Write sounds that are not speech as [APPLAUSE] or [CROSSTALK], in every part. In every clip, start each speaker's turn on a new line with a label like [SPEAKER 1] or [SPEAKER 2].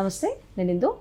[SPEAKER 1] నమస్తే నేను ఇందు.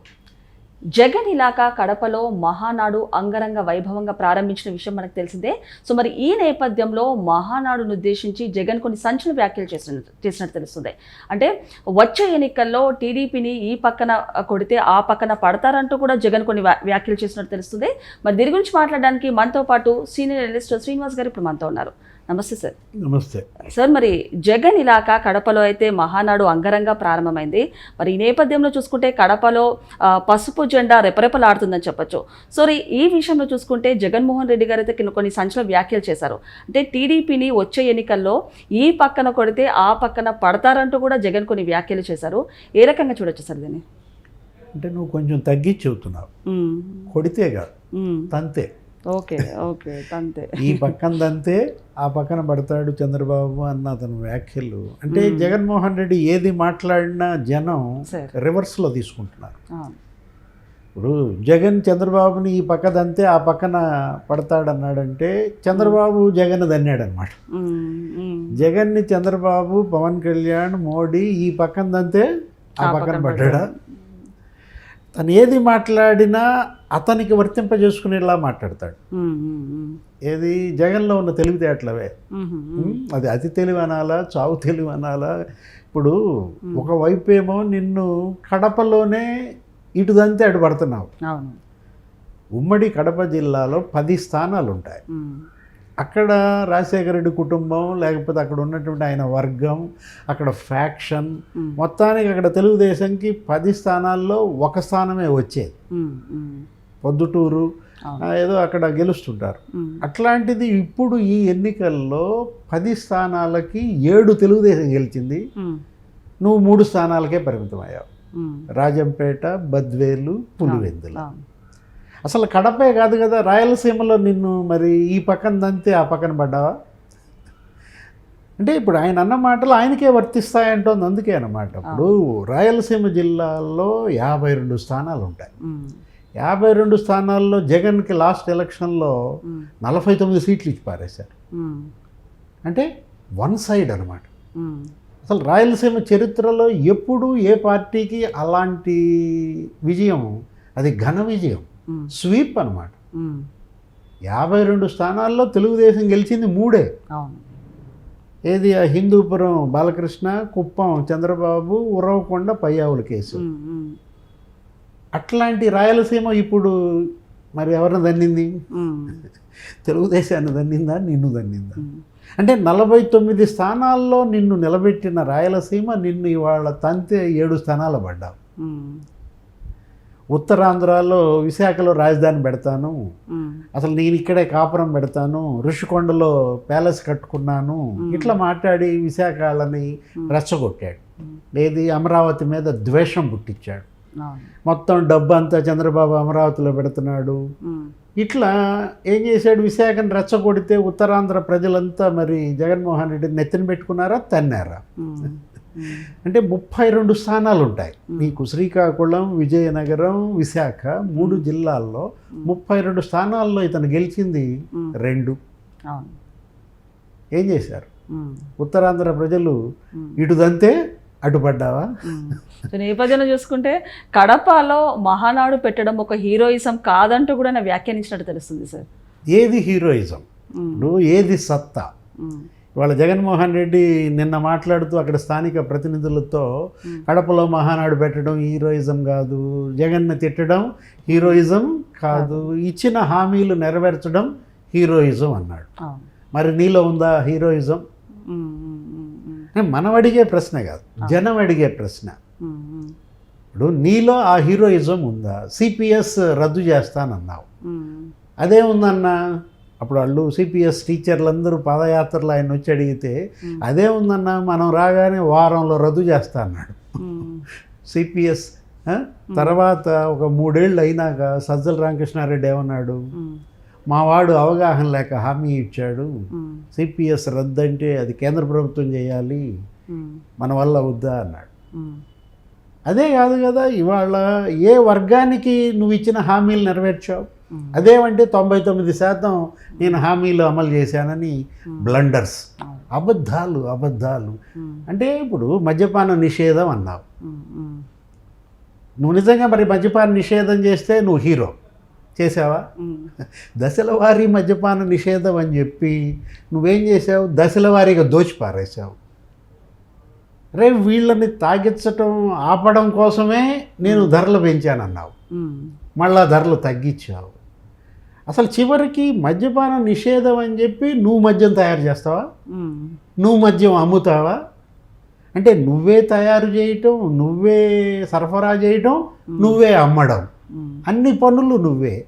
[SPEAKER 1] జగన్ ఇలాకా కడపలో మహానాడు అంగరంగ వైభవంగా ప్రారంభించిన విషయం మనకు తెలిసిందే. సో మరి ఈ నేపథ్యంలో మహానాడును ఉద్దేశించి జగన్ కొన్ని సంచలన వ్యాఖ్యలు చేసిన చేసినట్టు తెలుస్తుంది. అంటే వచ్చే ఎన్నికల్లో టీడీపీని ఈ పక్కన కొడితే ఆ పక్కన పడతారంటూ కూడా జగన్ కొన్ని వ్యా- వ్యాఖ్యలు చేసినట్టు తెలుస్తుంది. మరి దీని గురించి మాట్లాడడానికి మనతో పాటు సీనియర్ అనలిస్ట్ శ్రీనివాస్ గారు ఇప్పుడు మనతో ఉన్నారు. నమస్తే సార్.
[SPEAKER 2] నమస్తే.
[SPEAKER 1] సార్ మరి జగన్ ఇలాకా కడపలో అయితే మహానాడు అంగరంగ ప్రారంభమైంది. మరి ఈ నేపథ్యంలో చూసుకుంటే కడపలో పసుపు జెండా రెపరెపలాడుతుందని చెప్పొచ్చు. సో ఈ- విషయంలో చూసుకుంటే జగన్మోహన్ రెడ్డి గారు అయితే కొన్ని- సంచలన వ్యాఖ్యలు చేశారు. అంటే టీడీపీని వచ్చే ఎన్నికల్లో ఈ పక్కన కొడితే ఆ పక్కన పడతారంటూ కూడా జగన్ కొన్ని వ్యాఖ్యలు చేశారు. ఏ రకంగా చూడొచ్చు సార్ దీన్ని?
[SPEAKER 2] అంటే నువ్వు కొంచెం తగ్గించి చెబుతున్నావు. కొడితే కాదు. తంతే.
[SPEAKER 1] ఓకే ఓకే అంతే.
[SPEAKER 2] ఈ పక్కన తంతే ఆ పక్కన పడతాడు చంద్రబాబు అన్న అతని వ్యాఖ్యలు. అంటే జగన్మోహన్ రెడ్డి ఏది మాట్లాడినా జనం రివర్స్లో తీసుకుంటున్నారు. ఇప్పుడు జగన్ చంద్రబాబుని ఈ పక్క దంతే ఆ పక్కన పడతాడన్నాడంటే చంద్రబాబు జగన్ దన్నాడనమాట. జగన్ని చంద్రబాబు పవన్ కళ్యాణ్ మోడీ ఈ పక్కన దంతే ఆ పక్కన పడ్డాడా. తను ఏది మాట్లాడినా అతనికి వర్తింపజేసుకునేలా మాట్లాడతాడు. ఏది? జగన్లో ఉన్న తెలివితేటలవే. అది అతి తెలివి అనాలా చావు తెలివి అనాలా ఇప్పుడు ఒకవైపు ఏమో నిన్ను కడపలోనే ఇటు దంతే అటు పడుతున్నావు. ఉమ్మడి కడప జిల్లాలో పది స్థానాలు ఉంటాయి. అక్కడ రాజశేఖర రెడ్డి కుటుంబం లేకపోతే అక్కడ ఉన్నటువంటి ఆయన వర్గం అక్కడ ఫ్యాక్షన్. మొత్తానికి అక్కడ తెలుగుదేశంకి పది స్థానాల్లో ఒక స్థానమే వచ్చేది. పొద్దుటూరు ఏదో అక్కడ గెలుస్తుంటారు. అట్లాంటిది ఇప్పుడు ఈ ఎన్నికల్లో పది స్థానాలకి ఏడు తెలుగుదేశం గెలిచింది. నువ్వు మూడు స్థానాలకే పరిమితం అయ్యావు. రాజంపేట బద్వేలు పులివెందులు. అసలు కడపే కాదు కదా రాయలసీమలో నిన్ను మరి ఈ పక్కన దంతే ఆ పక్కన పడ్డావా అంటే ఇప్పుడు ఆయన అన్న మాటలు ఆయనకే వర్తిస్తాయంటోంది అందుకే అన్నమాట ఇప్పుడు రాయలసీమ జిల్లాలో యాభై రెండు స్థానాలు ఉంటాయి. యాభై రెండు స్థానాల్లో జగన్కి లాస్ట్ ఎలక్షన్లో. నలభై తొమ్మిది సీట్లు ఇచ్చి పారేశారు. అంటే వన్ సైడ్ అనమాట. అసలు రాయలసీమ చరిత్రలో ఎప్పుడు ఏ పార్టీకి అలాంటి విజయం అది ఘన విజయం. స్వీప్ అనమాట. యాభై రెండు స్థానాల్లో తెలుగుదేశం గెలిచింది మూడే ఏది ఆ హిందూపురం బాలకృష్ణ కుప్పం చంద్రబాబు ఉరవకొండ పయ్యావుల కేసు. అట్లాంటి రాయలసీమ ఇప్పుడు మరి ఎవరిని దన్నింది. [LAUGHS] తెలుగుదేశాన్ని దన్నిందా నిన్ను దన్నిందా. అంటే నలభై తొమ్మిది స్థానాల్లో నిన్ను నిలబెట్టిన రాయలసీమ నిన్ను ఇవాళ తంతే ఏడు స్థానాలు పడ్డావు. ఉత్తరాంధ్రలో విశాఖలో రాజధాని పెడతాను. అసలు నేను ఇక్కడే కాపురం పెడతాను. ఋషికొండలో ప్యాలెస్ కట్టుకున్నాను. ఇట్లా మాట్లాడి విశాఖలని రెచ్చగొట్టాడు. ఏది అమరావతి మీద ద్వేషం పుట్టించాడు. మొత్తం డబ్బు అంతా చంద్రబాబు అమరావతిలో పెడుతున్నాడు. ఇట్లా ఏం చేశాడు? విశాఖను రెచ్చగొడితే ఉత్తరాంధ్ర ప్రజలంతా మరి జగన్మోహన్ రెడ్డి నెత్తిన పెట్టుకున్నారా? తన్నారా. అంటే ముప్పై రెండు స్థానాలు ఉంటాయి నీకు శ్రీకాకుళం విజయనగరం విశాఖ మూడు జిల్లాల్లో ముప్పై రెండు స్థానాల్లో ఇతను గెలిచింది. రెండు. ఏం చేశారు. ఉత్తరాంధ్ర ప్రజలు. ఇటుదంతే అడ్డుపడ్డావా
[SPEAKER 1] నేపథ్యంలో చూసుకుంటే కడపలో మహానాడు పెట్టడం ఒక హీరోయిజం కాదంటూ కూడా వ్యాఖ్యానించినట్టు తెలుస్తుంది సార్.
[SPEAKER 2] ఏది హీరోయిజం. ఇప్పుడు ఏది సత్తా? ఇవాళ జగన్మోహన్ రెడ్డి నిన్న మాట్లాడుతూ అక్కడ స్థానిక ప్రతినిధులతో కడపలో మహానాడు పెట్టడం హీరోయిజం కాదు జగన్ని తిట్టడం హీరోయిజం కాదు ఇచ్చిన హామీలు నెరవేర్చడం హీరోయిజం అన్నాడు. మరి నీలో ఉందా హీరోయిజం? మనం అడిగే ప్రశ్న కాదు జనం అడిగే ప్రశ్న. ఇప్పుడు నీలో ఆ హీరోయిజం ఉందా? సిపిఎస్ రద్దు చేస్తానన్నావు. అదే ఉందన్నా? అప్పుడు వాళ్ళు సిపిఎస్ టీచర్లందరూ పాదయాత్రలు ఆయన వచ్చి అడిగితే అదే ఉందన్నా మనం రాగానే వారంలో రద్దు చేస్తా అన్నాడు. సిపిఎస్ తర్వాత ఒక మూడేళ్ళు అయినాక సజ్జల రామకృష్ణారెడ్డి ఏమన్నాడు. మా వాడు అవగాహన లేక హామీ ఇచ్చాడు. సిపిఎస్ రద్దు అంటే అది కేంద్ర ప్రభుత్వం చేయాలి. మన వల్ల వద్దా అన్నాడు. అదే కాదు కదా ఇవాళ ఏ వర్గానికి నువ్వు ఇచ్చిన హామీలు నెరవేర్చావు. అదేమంటే తొంభై తొమ్మిది శాతం నేను హామీలు అమలు చేశానని బ్లండర్స్. అబద్ధాలు అబద్ధాలు. అంటే ఇప్పుడు మద్యపాన నిషేధం అన్నావు. నువ్వు నిజంగా మరి మద్యపాన నిషేధం చేస్తే నువ్వు హీరో. చేసావా దశల వారీ మద్యపాన నిషేధం అని చెప్పి నువ్వేం చేసావు దశల వారీగా దోచి పారేసావు రే వీళ్ళని తాగించటం ఆపడం కోసమే నేను ధరలు పెంచానన్నావు. మళ్ళా ధరలు తగ్గించావు. అసలు చివరికి మద్యపాన నిషేధం అని చెప్పి నువ్వు మద్యం తయారు చేస్తావా? నువ్వు మద్యం అమ్ముతావా? అంటే నువ్వే తయారు చేయటం నువ్వే సరఫరా చేయటం నువ్వే అమ్మడం. అన్ని పనులు నువ్వే.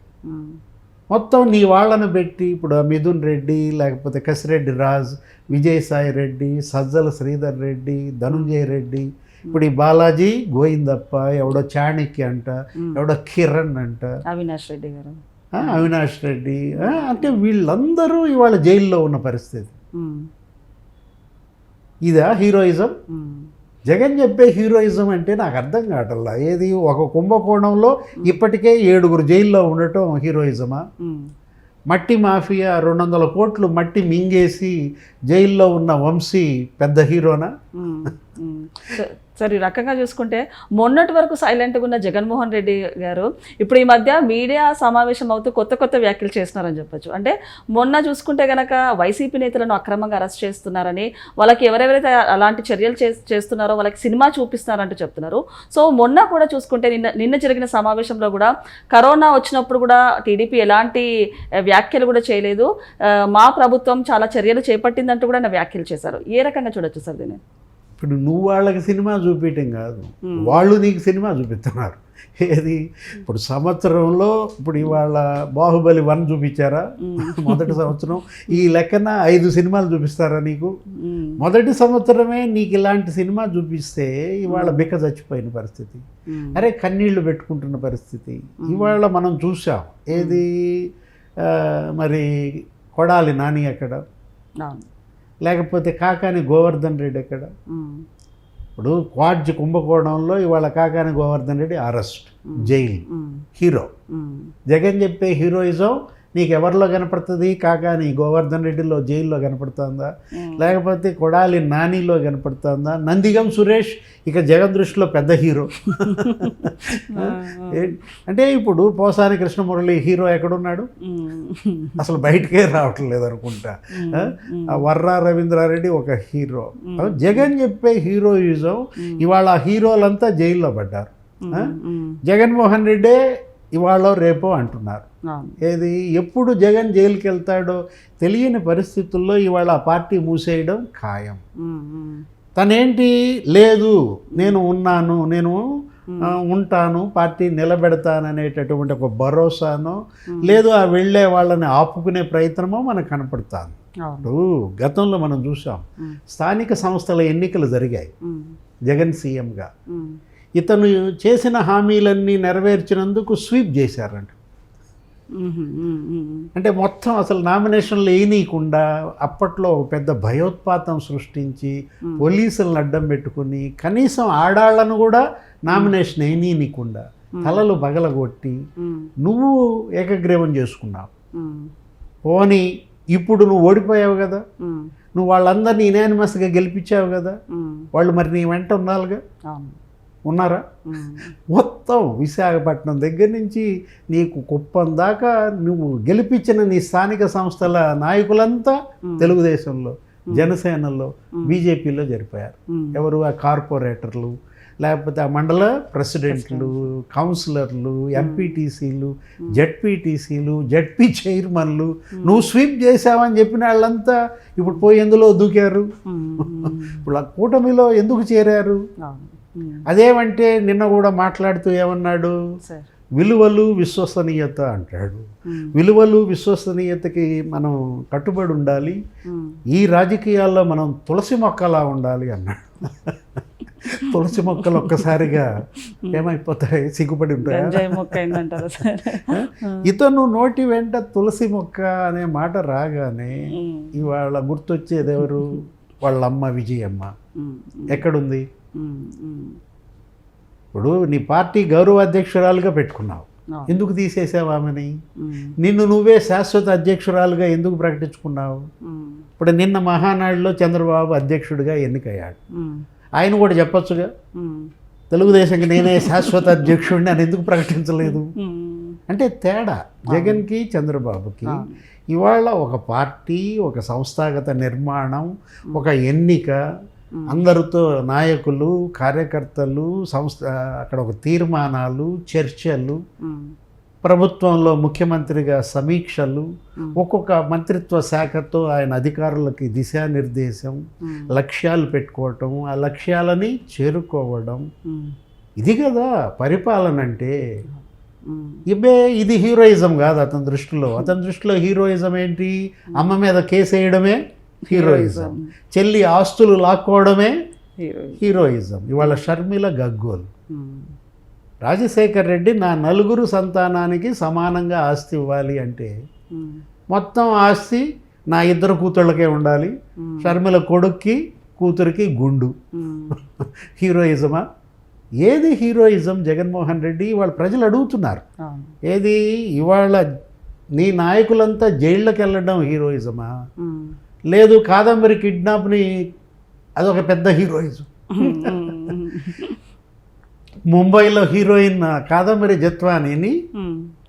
[SPEAKER 2] మొత్తం నీ వాళ్ళను పెట్టి ఇప్పుడు మిథున్ రెడ్డి లేకపోతే కసిరెడ్డి రాజ్ విజయసాయి రెడ్డి సజ్జల శ్రీధర్ రెడ్డి ధనుంజయ రెడ్డి ఇప్పుడు ఈ బాలాజీ గోయిందప్ప ఎవడో చాణక్య అంట. ఎవడో కిరణ్ అంట.
[SPEAKER 1] అవినాష్ రెడ్డి గారు.
[SPEAKER 2] అవినాష్ రెడ్డి అంటే వీళ్ళందరూ ఇవాళ జైల్లో ఉన్న పరిస్థితి. ఇదా హీరోయిజం? జగన్ చెప్పే హీరోయిజం అంటే నాకు అర్థం కావట్లా ఏది ఒక కుంభకోణంలో ఇప్పటికే ఏడుగురు జైల్లో ఉండటం హీరోయిజమా? మట్టి మాఫియా రెండు వందల కోట్లు మట్టి మింగేసి జైల్లో ఉన్న వంశీ పెద్ద హీరోనా?
[SPEAKER 1] సరే ఈ రకంగా చూసుకుంటే మొన్నటి వరకు సైలెంట్గా ఉన్న జగన్మోహన్ రెడ్డి గారు ఇప్పుడు ఈ మధ్య మీడియా సమావేశం అవుతూ కొత్త కొత్త వ్యాఖ్యలు చేస్తున్నారని చెప్పొచ్చు. అంటే మొన్న చూసుకుంటే కనుక వైసీపీ నేతలను అక్రమంగా అరెస్ట్ చేస్తున్నారని వాళ్ళకి ఎవరెవరైతే అలాంటి చర్యలు చేస్తున్నారో వాళ్ళకి సినిమా చూపిస్తున్నారంటూ చెప్తున్నారు. సో మొన్న కూడా చూసుకుంటే నిన్న నిన్న జరిగిన సమావేశంలో కూడా కరోనా వచ్చినప్పుడు కూడా టీడీపీ ఎలాంటి వ్యాఖ్యలు కూడా చేయలేదు. మా ప్రభుత్వం చాలా చర్యలు చేపట్టిందంటూ కూడా నా వ్యాఖ్యలు చేశారు. ఏ రకంగా చూడొచ్చు సార్ దీన్ని?
[SPEAKER 2] ఇప్పుడు నువ్వు వాళ్ళకి సినిమా చూపించడం కాదు. వాళ్ళు నీకు సినిమా చూపిస్తున్నారు. ఏది? ఇప్పుడు సంవత్సరంలో ఇప్పుడు ఇవాళ బాహుబలి వన్ చూపించారా? మొదటి సంవత్సరం. ఈ లెక్కన ఐదు సినిమాలు చూపిస్తారా నీకు? మొదటి సంవత్సరమే నీకు ఇలాంటి సినిమా చూపిస్తే ఇవాళ బిక్క చచ్చిపోయిన పరిస్థితి. అరే కన్నీళ్ళు పెట్టుకుంటున్న పరిస్థితి. ఇవాళ మనం చూసాం ఏది? మరి కొడాలి నాని
[SPEAKER 1] అవును.
[SPEAKER 2] లేకపోతే కాకాని గోవర్ధన్ రెడ్డి ఎక్కడ? ఇప్పుడు క్వాడ్జ్ కుంభకోణంలో ఇవాళ Kakani Govardhan Reddy arrest jail. Hero. Jagan చెప్పే హీరోయిజం నీకు ఎవరిలో కనపడుతుంది కాకాని గోవర్ధన్ రెడ్డిలో జైల్లో కనపడుతుందా? లేకపోతే కొడాలి నానిలో కనపడుతుందా? నందిగం సురేష్ ఇక జగన్ దృష్టిలో పెద్ద హీరో. అంటే ఇప్పుడు పోసాని కృష్ణమురళి హీరో ఎక్కడున్నాడు? అసలు బయటకే రావట్లేదు అనుకుంటా. వర్రా రవీంద్రారెడ్డి ఒక హీరో. జగన్ చెప్పే హీరోయిజం ఇవాళ ఆ హీరోలంతా జైల్లో పడ్డారు. జగన్మోహన్ రెడ్డే ఇవాళ రేపో అంటున్నారు. ఏది? ఎప్పుడు జగన్ జైలుకి వెళ్తాడో తెలియని పరిస్థితుల్లో ఇవాళ ఆ పార్టీ మూసేయడం ఖాయం. తనేంటి? లేదు నేను ఉన్నాను నేను ఉంటాను పార్టీ నిలబెడతాననేటటువంటి ఒక భరోసానో లేదు ఆ వెళ్ళే వాళ్ళని ఆపుకునే ప్రయత్నమో మనకు ఇప్పుడు గతంలో మనం చూసాం స్థానిక సంస్థల ఎన్నికలు జరిగాయి జగన్ సీఎంగా. ఇతను చేసిన హామీలన్నీ నెరవేర్చినందుకు స్వీప్ చేశారంట. అంటే మొత్తం అసలు నామినేషన్లు వేయనీయకుండా అప్పట్లో పెద్ద భయోత్పాతం సృష్టించి పోలీసులను అడ్డం పెట్టుకుని కనీసం ఆడాళ్ళను కూడా నామినేషన్ వేయనీయకుండా తలలు పగలగొట్టి
[SPEAKER 1] ఉమ్,
[SPEAKER 2] నువ్వు ఏకగ్రీవం చేసుకున్నావు. పోనీ ఇప్పుడు నువ్వు ఓడిపోయావు కదా. నువ్వు వాళ్ళందరినీ ఇనానిమస్గా గెలిపించావు కదా. వాళ్ళు మరి నీ వెంట
[SPEAKER 1] అవును.
[SPEAKER 2] ఉన్నారా? మొత్తం విశాఖపట్నం దగ్గర నుంచి నీకు కుప్పం దాకా నువ్వు గెలిపించిన నీ స్థానిక సంస్థల నాయకులంతా తెలుగుదేశంలో జనసేనలో బీజేపీలో జరిపోయారు
[SPEAKER 1] ఉమ్,
[SPEAKER 2] ఎవరు ఆ కార్పొరేటర్లు లేకపోతే ఆ మండల ప్రెసిడెంట్లు కౌన్సిలర్లు ఎంపీటీసీలు జెడ్పీటీసీలు జెడ్పీ చైర్మన్లు నువ్వు స్వీప్ చేసావని చెప్పిన వాళ్ళంతా ఇప్పుడు పోయి ఎందులో దూకారు? [LAUGHS] ఇప్పుడు ఆ కూటమిలో ఎందుకు చేరారు? అదేమంటే నిన్న కూడా మాట్లాడుతూ ఏమన్నాడు? విలువలు విశ్వసనీయత అంటాడు.
[SPEAKER 1] ఉమ్,
[SPEAKER 2] విలువలు విశ్వసనీయతకి మనం కట్టుబడి ఉండాలి.
[SPEAKER 1] ఉమ్,
[SPEAKER 2] ఈ రాజకీయాల్లో మనం తులసి మొక్కలా ఉండాలి అన్నాడు. [LAUGHS] తులసి మొక్కలు ఒక్కసారిగా ఏమైపోతాయి? సిగ్గుపడి ఉంటాయా? [LAUGHS] ఇతను నోటి వెంట తులసి మొక్క అనే మాట రాగానే ఇవాళ గుర్తొచ్చేది ఎవరు? [LAUGHS] వాళ్ళ అమ్మ విజయమ్మ ఎక్కడుంది? ఇప్పుడు నీ పార్టీ గౌరవ అధ్యక్షురాలుగా పెట్టుకున్నావు. ఎందుకు తీసేసావు ఆమెని? నిన్ను నువ్వే శాశ్వత అధ్యక్షురాలుగా ఎందుకు ప్రకటించుకున్నావు? ఇప్పుడు నిన్న మహానాడులో చంద్రబాబు అధ్యక్షుడిగా ఎన్నికయ్యాడు. ఆయన కూడా చెప్పొచ్చుగా? తెలుగుదేశంకి నేనే శాశ్వత అధ్యక్షుడిని అని ఎందుకు ప్రకటించలేదు? అంటే తేడా జగన్కి చంద్రబాబుకి. ఇవాళ ఒక పార్టీ ఒక సంస్థాగత నిర్మాణం ఒక ఎన్నిక అందరితో నాయకులు కార్యకర్తలు సంస్థ అక్కడ ఒక తీర్మానాలు చర్చలు ప్రభుత్వంలో ముఖ్యమంత్రిగా సమీక్షలు ఒక్కొక్క మంత్రిత్వ శాఖతో ఆయన అధికారులకి దిశానిర్దేశం లక్ష్యాలు పెట్టుకోవటం ఆ లక్ష్యాలని చేరుకోవడం. ఇది కదా పరిపాలన అంటే. ఇవే ఇది హీరోయిజం కాదు అతని దృష్టిలో. అతని దృష్టిలో హీరోయిజం ఏంటి? అమ్మ మీద కేసు వేయడమే హీరోయిజం. చెల్లి ఆస్తులు లాక్కోవడమే హీరోయిజం. ఇవాళ షర్మిల గగ్గోలు. రాజశేఖర్ రెడ్డి నా నలుగురు సంతానానికి సమానంగా ఆస్తి ఇవ్వాలి అంటే మొత్తం ఆస్తి నా ఇద్దరు కూతుళ్ళకే ఉండాలి. షర్మిల కొడుక్కి కూతురికి గుండు. [LAUGHS] హీరోయిజమా? ఏది హీరోయిజం? జగన్మోహన్ రెడ్డి ఇవాళ ప్రజలు అడుగుతున్నారు. ఏది? ఇవాళ నీ నాయకులంతా జైళ్ళకి వెళ్ళడం హీరోయిజమా లేదు కాదంబరి కిడ్నాప్ని అదొక పెద్ద హీరోయిజం. ముంబైలో హీరోయిన్ కాదంబరి జత్వానీని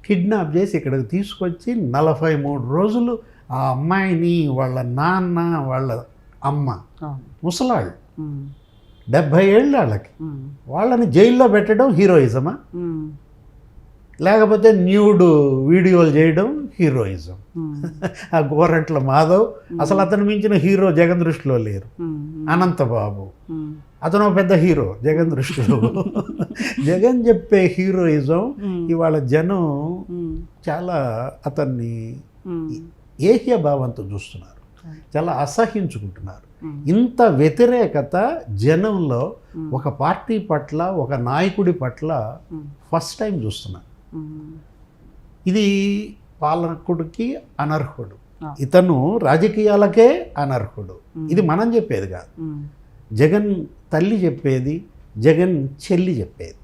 [SPEAKER 2] కిడ్నాప్ చేసి ఇక్కడికి తీసుకొచ్చి నలభై మూడు రోజులు ఆ అమ్మాయిని వాళ్ళ నాన్న వాళ్ళ అమ్మ ముసలాళ్ళు డెబ్భై ఏళ్ళు వాళ్ళకి. వాళ్ళని జైల్లో పెట్టడం హీరోయిజమా? లేకపోతే న్యూడ్ వీడియోలు చేయడం హీరోయిజం. [LAUGHS] ఆ గోరంట్ల మాధవ్ అసలు అతను మించిన హీరో జగన్ దృష్టిలో లేరు. అనంతబాబు. అతను ఒక పెద్ద హీరో జగన్ దృష్టిలో. [LAUGHS] జగన్ చెప్పే హీరోయిజం ఇవాళ జనం చాలా అతన్ని ఏహ్య భావంతో చూస్తున్నారు. చాలా అసహించుకుంటున్నారు. ఇంత వ్యతిరేకత జనంలో ఒక పార్టీ పట్ల ఒక నాయకుడి పట్ల ఫస్ట్ టైం చూస్తున్నారు ఇది పాలకుడికి అనర్హుడు. ఇతను రాజకీయాలకే అనర్హుడు. ఇది మనం చెప్పేది కాదు. జగన్ తల్లి చెప్పేది జగన్ చెల్లి చెప్పేది.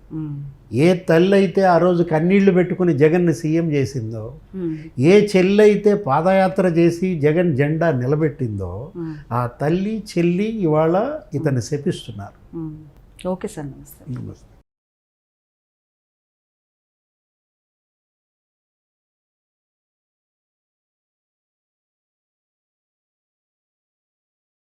[SPEAKER 2] ఏ తల్లి అయితే ఆ రోజు కన్నీళ్ళు పెట్టుకుని జగన్ని సీఎం చేసిందో ఏ చెల్లి అయితే పాదయాత్ర చేసి జగన్ జెండా నిలబెట్టిందో ఆ తల్లి చెల్లి ఇవాళ ఇతన్ని శపిస్తున్నారు.
[SPEAKER 1] ఓకే సార్ నమస్తే.
[SPEAKER 2] నమస్తే.